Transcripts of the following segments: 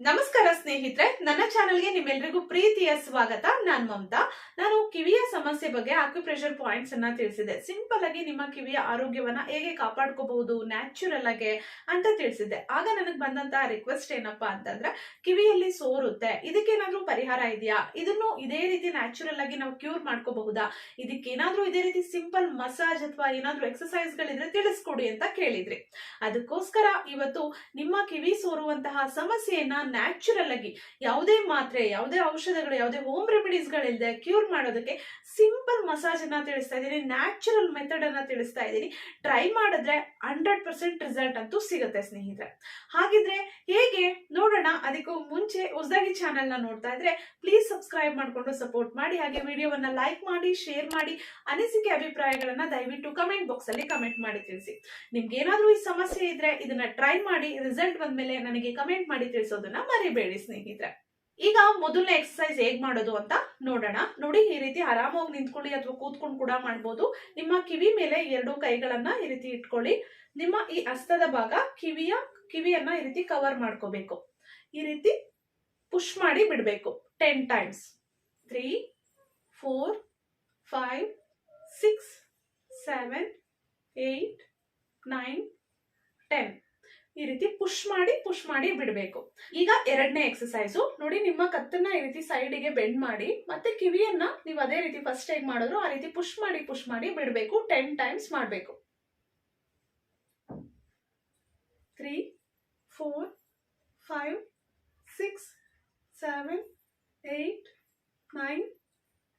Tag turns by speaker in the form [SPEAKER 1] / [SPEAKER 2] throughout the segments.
[SPEAKER 1] ನಮಸ್ಕಾರ ಸ್ನೇಹಿತರೆ, ನನ್ನ ಚಾನಲ್ಗೆ ನಿಮ್ಮೆಲ್ರಿಗೂ ಪ್ರೀತಿಯ ಸ್ವಾಗತ. ನಾನು ಮಮತಾ. ನಾನು ಕಿವಿಯ ಸಮಸ್ಯೆ ಬಗ್ಗೆ ಆಕ್ಯುಪ್ರೆಷರ್ ಪಾಯಿಂಟ್ಸ್ ಅನ್ನ ತಿಳಿಸಿದೆ. ಸಿಂಪಲ್ ಆಗಿ ನಿಮ್ಮ ಕಿವಿಯ ಆರೋಗ್ಯವನ್ನ ಹೇಗೆ ಕಾಪಾಡ್ಕೋಬಹುದು ನ್ಯಾಚುರಲ್ ಆಗಿ ಅಂತ ತಿಳಿಸಿದ್ದೆ ಆಗ ನನಗೆ ಬಂದಂತ ರಿಕ್ವೆಸ್ಟ್ ಏನಪ್ಪಾ ಅಂತಂದ್ರೆ, ಕಿವಿಯಲ್ಲಿ ಸೋರುತ್ತೆ. ಇದಕ್ಕೇನಾದ್ರೂ ಪರಿಹಾರ ಇದೆಯಾ? ಇದನ್ನು ಇದೇ ರೀತಿ ನ್ಯಾಚುರಲ್ ಆಗಿ ನಾವು ಕ್ಯೂರ್ ಮಾಡ್ಕೋಬಹುದಾ? ಇದಕ್ಕೇನಾದ್ರೂ ಇದೇ ರೀತಿ ಸಿಂಪಲ್ ಮಸಾಜ್ ಅಥವಾ ಏನಾದ್ರೂ ಎಕ್ಸಸೈಸ್ ಗಳಿದ್ರೆ ತಿಳಿಸ್ಕೊಡಿ ಅಂತ ಕೇಳಿದ್ರಿ. ಅದಕ್ಕೋಸ್ಕರ ಇವತ್ತು ನಿಮ್ಮ ಕಿವಿ ಸೋರುವಂತಹ ಸಮಸ್ಯೆಯನ್ನ ನ್ಯಾಚುರಲ್ ಆಗಿ ಯಾವುದೇ ಮಾತ್ರೆ, ಯಾವುದೇ ಔಷಧಗಳು, ಯಾವುದೇ ಹೋಮ್ ರೆಮಿಡೀಸ್ಗಳಿಲ್ಲದೆ ಕ್ಯೂರ್ ಮಾಡೋದಕ್ಕೆ ಸಿಂಪಲ್ ಮಸಾಜ್ ಅನ್ನ ತಿಳಿಸ್ತಾ ಇದ್ದೀನಿ ನ್ಯಾಚುರಲ್ ಮೆಥಡ್ ಅನ್ನ ತಿಳಿಸ್ತಾ ಇದ್ದೀನಿ. ಟ್ರೈ ಮಾಡಿದ್ರೆ ಹಂಡ್ರೆಡ್ ಪರ್ಸೆಂಟ್ ರಿಸಲ್ಟ್ ಅಂತೂ ಸಿಗುತ್ತೆ ಸ್ನೇಹಿತರೆ. ಹಾಗಿದ್ರೆ ಹೇಗೆ? ನೋಡೋಣ. ಅದಕ್ಕೂ ಮುಂಚೆ ಹೊಸದಾಗಿ ಚಾನೆಲ್ನ ನೋಡ್ತಾ ಇದ್ರೆ ಪ್ಲೀಸ್ ಸಬ್ಸ್ಕ್ರೈಬ್ ಮಾಡ್ಕೊಂಡು ಸಪೋರ್ಟ್ ಮಾಡಿ. ಹಾಗೆ ವಿಡಿಯೋವನ್ನ ಲೈಕ್ ಮಾಡಿ ಶೇರ್ ಮಾಡಿ, ಅನಿಸಿಕೆ ಅಭಿಪ್ರಾಯಗಳನ್ನ ದಯವಿಟ್ಟು ಕಮೆಂಟ್ ಬಾಕ್ಸ್ ಅಲ್ಲಿ ಕಮೆಂಟ್ ಮಾಡಿ ತಿಳಿಸಿ. ನಿಮ್ಗೆ ಏನಾದ್ರೂ ಈ ಸಮಸ್ಯೆ ಇದ್ರೆ ಇದನ್ನ ಟ್ರೈ ಮಾಡಿ ರಿಸಲ್ಟ್ ಬಂದ್ಮೇಲೆ ನನಗೆ ಕಮೆಂಟ್ ಮಾಡಿ ತಿಳಿಸೋದನ್ನ ಮರಿಬೇಡಿ ಸ್ನೇಹಿತರೆ. ಈಗ ಮೊದಲನೇ ಎಕ್ಸಸೈಸ್ ಹೇಗ್ ಮಾಡೋದು ಅಂತ ನೋಡೋಣ. ನೋಡಿ, ಈ ರೀತಿ ಆರಾಮಾಗಿ ನಿಂತ್ಕೊಳ್ಳಿ ಅಥವಾ ಕೂತ್ಕೊಂಡು ಕೂಡ ಮಾಡ್ಬೋದು. ನಿಮ್ಮ ಕಿವಿ ಮೇಲೆ ಎರಡು ಕೈಗಳನ್ನ ಈ ರೀತಿ ಇಟ್ಕೊಳ್ಳಿ. ನಿಮ್ಮ ಈ ಹಸ್ತದ ಭಾಗ ಕಿವಿಯ, ಕಿವಿಯನ್ನ ಈ ರೀತಿ ಕವರ್ ಮಾಡ್ಕೋಬೇಕು. ಈ ರೀತಿ ಪುಷ್ ಮಾಡಿ ಬಿಡಬೇಕು. Ten times three four five six seven eight nine ten ಈ ರೀತಿ ಪುಷ್ ಮಾಡಿ ಪುಷ್ ಮಾಡಿ ಬಿಡಬೇಕು. ಈಗ ಎರಡನೇ ಎಕ್ಸಸೈಸು ನೋಡಿ, ನಿಮ್ಮ ಕತ್ತನ್ನ ಈ ರೀತಿ ಸೈಡಿಗೆ ಬೆಂಡ್ ಮಾಡಿ, ಮತ್ತೆ ಕಿವಿಯನ್ನ ನೀವು ಅದೇ ರೀತಿ ಫಸ್ಟ್ ಹೇಗೆ ಮಾಡಿದ್ರು ಆ ರೀತಿ ಪುಷ್ ಮಾಡಿ ಪುಷ್ ಮಾಡಿ ಬಿಡಬೇಕು. ಟೆನ್ ಟೈಮ್ಸ್ ಮಾಡಬೇಕು. Three four five six seven eight nine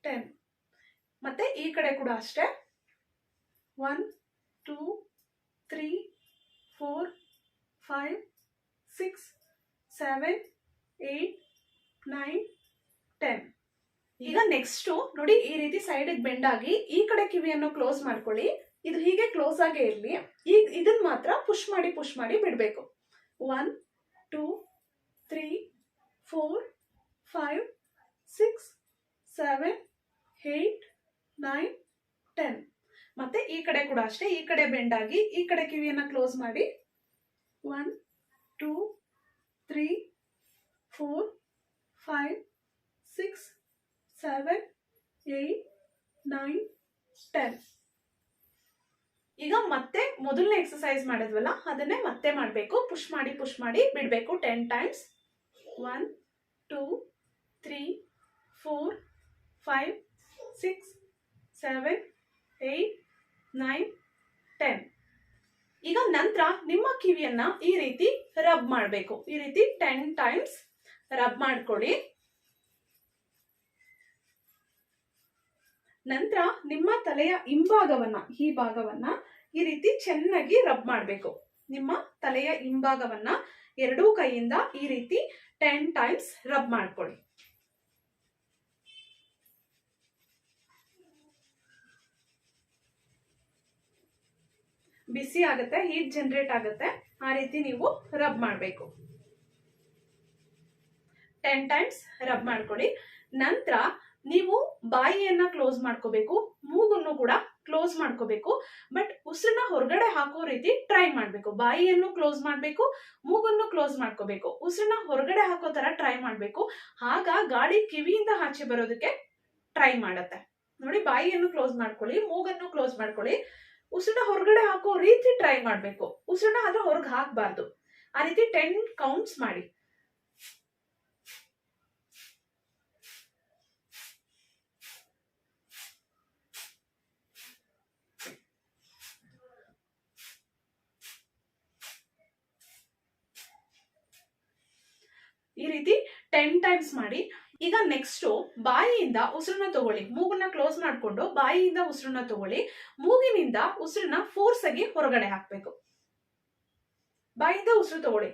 [SPEAKER 1] ten ಮತ್ತೆ ಈ ಕಡೆ ಕೂಡ ಅಷ್ಟೇ. One two three four five six seven eight nine ten ಈಗ ನೆಕ್ಸ್ಟು ನೋಡಿ ಈ ರೀತಿ ಸೈಡಿಗೆ ಬೆಂಡ್ ಆಗಿ ಈ ಕಡೆ ಕಿವಿಯನ್ನು ಕ್ಲೋಸ್ ಮಾಡ್ಕೊಳ್ಳಿ. ಇದು ಹೀಗೆ ಕ್ಲೋಸ್ ಆಗೇ ಇರಲಿ. ಈಗ ಇದನ್ನ ಮಾತ್ರ ಪುಷ್ ಮಾಡಿ ಪುಷ್ ಮಾಡಿ ಬಿಡಬೇಕು. One two three four five six seven eight nine ten ಮತ್ತೆ ಈ ಕಡೆ ಕೂಡ ಅಷ್ಟೇ ಈ ಕಡೆ ಬೆಂಡ್ ಆಗಿ ಈ ಕಡೆ ಕಿವಿಯನ್ನು ಕ್ಲೋಸ್ ಮಾಡಿ one, two, three, four, five, six, seven, eight, nine, ten. ಈಗ ಮತ್ತೆ ಮೊದಲನೇ ಎಕ್ಸಸೈಸ್ ಮಾಡಿದ್ವಲ್ಲ, ಅದನ್ನೇ ಮತ್ತೆ ಮಾಡಬೇಕು. ಪುಷ್ ಮಾಡಿ ಪುಷ್ ಮಾಡಿ ಬಿಡಬೇಕು ten times one two three four five six seven eight nine ನಂತರ ನಿಮ್ಮ ಕಿವಿಯನ್ನ ಈ ರೀತಿ ರಬ್ ಮಾಡಬೇಕು. ಈ ರೀತಿ ಟೆನ್ ಟೈಮ್ಸ್ ರಬ್ ಮಾಡ್ಕೊಳ್ಳಿ. ನಂತರ ನಿಮ್ಮ ತಲೆಯ ಹಿಂಭಾಗವನ್ನ, ಈ ಭಾಗವನ್ನ ಈ ರೀತಿ ಚೆನ್ನಾಗಿ ರಬ್ ಮಾಡಬೇಕು. ನಿಮ್ಮ ತಲೆಯ ಹಿಂಭಾಗವನ್ನ ಎರಡೂ ಕೈಯಿಂದ ಈ ರೀತಿ ಟೆನ್ ಟೈಮ್ಸ್ ರಬ್ ಮಾಡ್ಕೊಳ್ಳಿ. ಬಿಸಿ ಆಗುತ್ತೆ ಹೀಟ್ ಜನರೇಟ್ ಆಗುತ್ತೆ. ಆ ರೀತಿ ನೀವು ರಬ್ ಮಾಡಬೇಕು. ಟೆನ್ ಟೈಮ್ಸ್ ರಬ್ ಮಾಡ್ಕೊಳ್ಳಿ. ನಂತರ ನೀವು ಬಾಯಿಯನ್ನ ಕ್ಲೋಸ್ ಮಾಡ್ಕೋಬೇಕು, ಮೂಗನ್ನು ಕೂಡ ಕ್ಲೋಸ್ ಮಾಡ್ಕೋಬೇಕು ಬಟ್ ಉಸಿರನ್ನ ಹೊರಗಡೆ ಹಾಕೋ ರೀತಿ ಟ್ರೈ ಮಾಡಬೇಕು. ಬಾಯಿಯನ್ನು ಕ್ಲೋಸ್ ಮಾಡಬೇಕು, ಮೂಗನ್ನು ಕ್ಲೋಸ್ ಮಾಡ್ಕೋಬೇಕು. ಉಸಿರನ್ನ ಹೊರಗಡೆ ಹಾಕೋ ತರ ಟ್ರೈ ಮಾಡಬೇಕು. ಆಗ ಗಾಳಿ ಕಿವಿಯಿಂದ ಆಚೆ ಬರೋದಕ್ಕೆ ಟ್ರೈ ಮಾಡತ್ತೆ. ನೋಡಿ, ಬಾಯಿಯನ್ನು ಕ್ಲೋಸ್ ಮಾಡ್ಕೊಳ್ಳಿ, ಮೂಗನ್ನು ಕ್ಲೋಸ್ ಮಾಡ್ಕೊಳ್ಳಿ. ಉಸಿರನ್ನ ಹೊರಗಡೆ ಹಾಕೋ ರೀತಿ ಟ್ರೈ ಮಾಡಬೇಕು. ಉಸಿರನ್ನ ಆದ್ರೆ ಹೊರಗೆ ಹಾಕಬಾರ್ದು. ಆ ರೀತಿ ಟೆನ್ ಕೌಂಟ್ಸ್ ಮಾಡಿ. ಈ ರೀತಿ ಟೆನ್ ಟೈಮ್ಸ್ ಮಾಡಿ. ಈಗ ನೆಕ್ಸ್ಟ್ ಬಾಯಿಯಿಂದ ಉಸಿರನ್ನ ತಗೊಳ್ಳಿ. ಮೂಗನ್ನ ಕ್ಲೋಸ್ ಮಾಡ್ಕೊಂಡು ಬಾಯಿಯಿಂದ ಉಸಿರನ್ನ ತಗೊಳ್ಳಿ. ಮೂಗಿನಿಂದ ಉಸಿರನ್ನ ಫೋರ್ಸ್ ಆಗಿ ಹೊರಗಡೆ ಹಾಕ್ಬೇಕು. ಬಾಯಿಂದ ಉಸಿರು ತಗೊಳ್ಳಿ.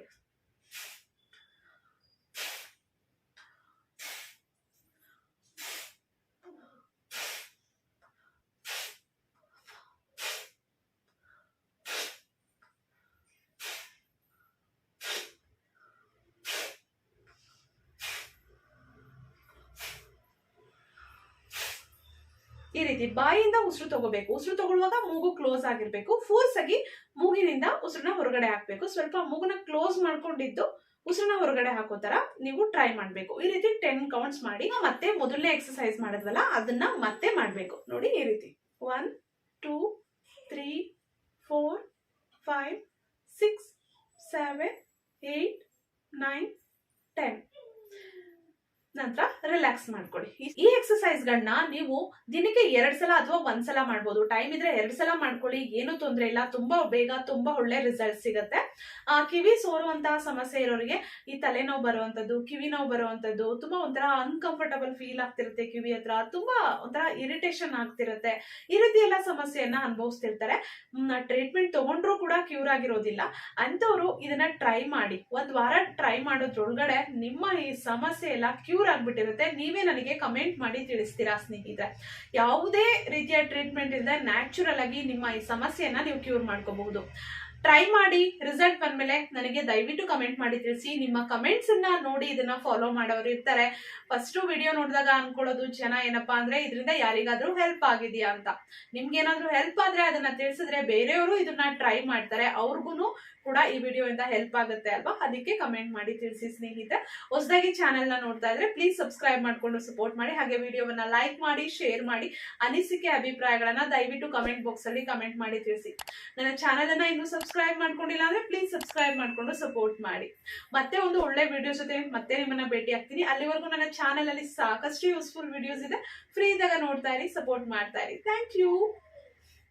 [SPEAKER 1] ಈ ರೀತಿ ಬಾಯಿಯಿಂದ ಉಸಿರು ತಗೋಬೇಕು. ಉಸಿರು ತಗೊಳ್ಳುವಾಗ ಮೂಗು ಕ್ಲೋಸ್ ಆಗಿರ್ಬೇಕು. ಫೋರ್ಸ್ ಆಗಿ ಮೂಗಿನಿಂದ ಉಸಿರನ್ನ ಹೊರಗಡೆ ಹಾಕ್ಬೇಕು. ಸ್ವಲ್ಪ ಮೂಗನ ಕ್ಲೋಸ್ ಮಾಡ್ಕೊಂಡಿದ್ದು ಉಸಿರನ್ನ ಹೊರಗಡೆ ಹಾಕೋ ತರ ನೀವು ಟ್ರೈ ಮಾಡ್ಬೇಕು. ಈ ರೀತಿ ಟೆನ್ ಕೌಂಟ್ಸ್ ಮಾಡಿ ಮತ್ತೆ ಮೊದಲನೇ ಎಕ್ಸರ್ಸೈಸ್ ಮಾಡಿದ್ವಲ್ಲ, ಅದನ್ನ ಮತ್ತೆ ಮಾಡ್ಬೇಕು. ನೋಡಿ ಈ ರೀತಿ. One two three four five six seven eight nine ten ನಂತರ ರಿಲ್ಯಾಕ್ಸ್ ಮಾಡ್ಕೊಳ್ಳಿ. ಈ- ಎಕ್ಸರ್ಸೈಸ್ ಗಳನ್ನ ನೀವು ದಿನಕ್ಕೆ ಎರಡ್ ಸಲ ಅಥವಾ ಒಂದ್ಸಲ ಮಾಡ್ಬೋದು. ಟೈಮ್ ಇದ್ರೆ ಎರಡ್ ಸಲ ಮಾಡ್ಕೊಳ್ಳಿ. ಏನು ತೊಂದರೆ ಇಲ್ಲ. ತುಂಬಾ ಬೇಗ, ತುಂಬಾ ಒಳ್ಳೆ ರಿಸಲ್ಟ್ ಸಿಗುತ್ತೆ. ಕಿವಿ ಸೋರುವಂತಹ ಸಮಸ್ಯೆ ಇರೋರಿಗೆ ಈ ತಲೆನೋವು ಬರುವಂತದ್ದು ಕಿವಿ ನೋವು ಬರುವಂತದ್ದು ತುಂಬಾ ಒಂಥರ ಅನ್ಕಂಫರ್ಟಬಲ್ ಫೀಲ್ ಆಗ್ತಿರುತ್ತೆ ಕಿವಿ ಹತ್ರ. ತುಂಬಾ ಒಂಥರ ಇರಿಟೇಷನ್ ಆಗ್ತಿರುತ್ತೆ. ಈ ರೀತಿ ಎಲ್ಲ ಸಮಸ್ಯೆಯನ್ನ ಅನುಭವಿಸ್ತಿರ್ತಾರೆ. ಟ್ರೀಟ್ಮೆಂಟ್ ತಗೊಂಡ್ರು ಕೂಡ ಕ್ಯೂರ್ ಆಗಿರೋದಿಲ್ಲ. ಅಂತವ್ರು ಇದನ್ನ ಟ್ರೈ ಮಾಡಿ. ಒಂದ್ ವಾರ ಟ್ರೈ ಮಾಡೋದ್ರೊಳಗಡೆ ನಿಮ್ಮ ಈ ಸಮಸ್ಯೆ ಎಲ್ಲ ಕ್ಯೂರ್ ಆಗ್ಬಿಟ್ಟಿರುತ್ತೆ ನೀವೇ ನನಗೆ ಕಮೆಂಟ್ ಮಾಡಿ ತಿಳಿಸ್ತೀರಾ ಸ್ನೇಹಿತರೆ? ಯಾವುದೇ ರೀತಿಯ ಟ್ರೀಟ್ಮೆಂಟ್ ಇಲ್ಲದೆ ನ್ಯಾಚುರಲ್ ಆಗಿ ನಿಮ್ಮ ಈ ಸಮಸ್ಯೆಯನ್ನ ನೀವು ಕ್ಯೂರ್ ಮಾಡ್ಕೋಬಹುದು. ಟ್ರೈ ಮಾಡಿ ರಿಸಲ್ಟ್ ಬಂದ್ಮೇಲೆ ನನಗೆ ದಯವಿಟ್ಟು ಕಮೆಂಟ್ ಮಾಡಿ ತಿಳಿಸಿ. ನಿಮ್ಮ ಕಮೆಂಟ್ಸ್ ಅನ್ನ ನೋಡಿ ಇದನ್ನ ಫಾಲೋ ಮಾಡೋರು ಇರ್ತಾರೆ. ಫಸ್ಟ್ ವಿಡಿಯೋ ನೋಡಿದಾಗ ಅನ್ಕೊಳ್ಳೋದು, ಜನ ಏನಪ್ಪಾ ಅಂದ್ರೆ ಇದರಿಂದ ಯಾರಿಗಾದ್ರೂ ಹೆಲ್ಪ್ ಆಗಿದೆಯಾ ಅಂತ. ನಿಮ್ಗೆ ಏನಾದ್ರೂ ಹೆಲ್ಪ್ ಆದ್ರೆ ಅದನ್ನ ತಿಳಿಸಿದ್ರೆ ಬೇರೆಯವರು ಇದನ್ನ ಟ್ರೈ ಮಾಡ್ತಾರೆ. ಅವ್ರಿಗೂ ಕೂಡ ಈ ವಿಡಿಯೋ ಇಂದ ಹೆಲ್ಪ್ ಆಗುತ್ತೆ ಅಲ್ವಾ? ಅದಕ್ಕೆ ಕಮೆಂಟ್ ಮಾಡಿ ತಿಳಿಸಿ ಸ್ನೇಹಿತರೆ. ಹೊಸದಾಗಿ ಚಾನೆಲ್ನ ನೋಡ್ತಾ ಇದ್ರೆ ಪ್ಲೀಸ್ ಸಬ್ಸ್ಕ್ರೈಬ್ ಮಾಡ್ಕೊಂಡು ಸಪೋರ್ಟ್ ಮಾಡಿ, ಹಾಗೆ ವಿಡಿಯೋವನ್ನ ಲೈಕ್ ಮಾಡಿ ಶೇರ್ ಮಾಡಿ, ಅನಿಸಿಕೆ ಅಭಿಪ್ರಾಯಗಳನ್ನ ದಯವಿಟ್ಟು ಕಮೆಂಟ್ ಬಾಕ್ಸ್ ಅಲ್ಲಿ ಕಮೆಂಟ್ ಮಾಡಿ ತಿಳಿಸಿ. ನನ್ನ ಚಾನೆಲ್ ಅನ್ನ ಇನ್ನೂ ಸಬ್ಸ್ಕ್ರೈಬ್ ಮಾಡ್ಕೊಂಡಿಲ್ಲ ಅಂದ್ರೆ ಪ್ಲೀಸ್ ಸಬ್ಸ್ಕ್ರೈಬ್ ಮಾಡಿಕೊಂಡು ಸಪೋರ್ಟ್ ಮಾಡಿ. ಮತ್ತೆ ಒಂದು ಒಳ್ಳೆ ವಿಡಿಯೋ ಜೊತೆ ಮತ್ತೆ ನಿಮ್ಮನ್ನ ಭೇಟಿ ಆಗ್ತೀನಿ. ಅಲ್ಲಿವರೆಗೂ ನನ್ನ ಚಾನೆಲ್ ಅಲ್ಲಿ ಸಾಕಷ್ಟು ಯೂಸ್ಫುಲ್ ವಿಡಿಯೋಸ್ ಇದೆ. ಫ್ರೀ ಇದ್ದಾಗ ನೋಡ್ತಾ ಇರಿ ಸಪೋರ್ಟ್ ಮಾಡ್ತಾ ಇರಿ. Thank you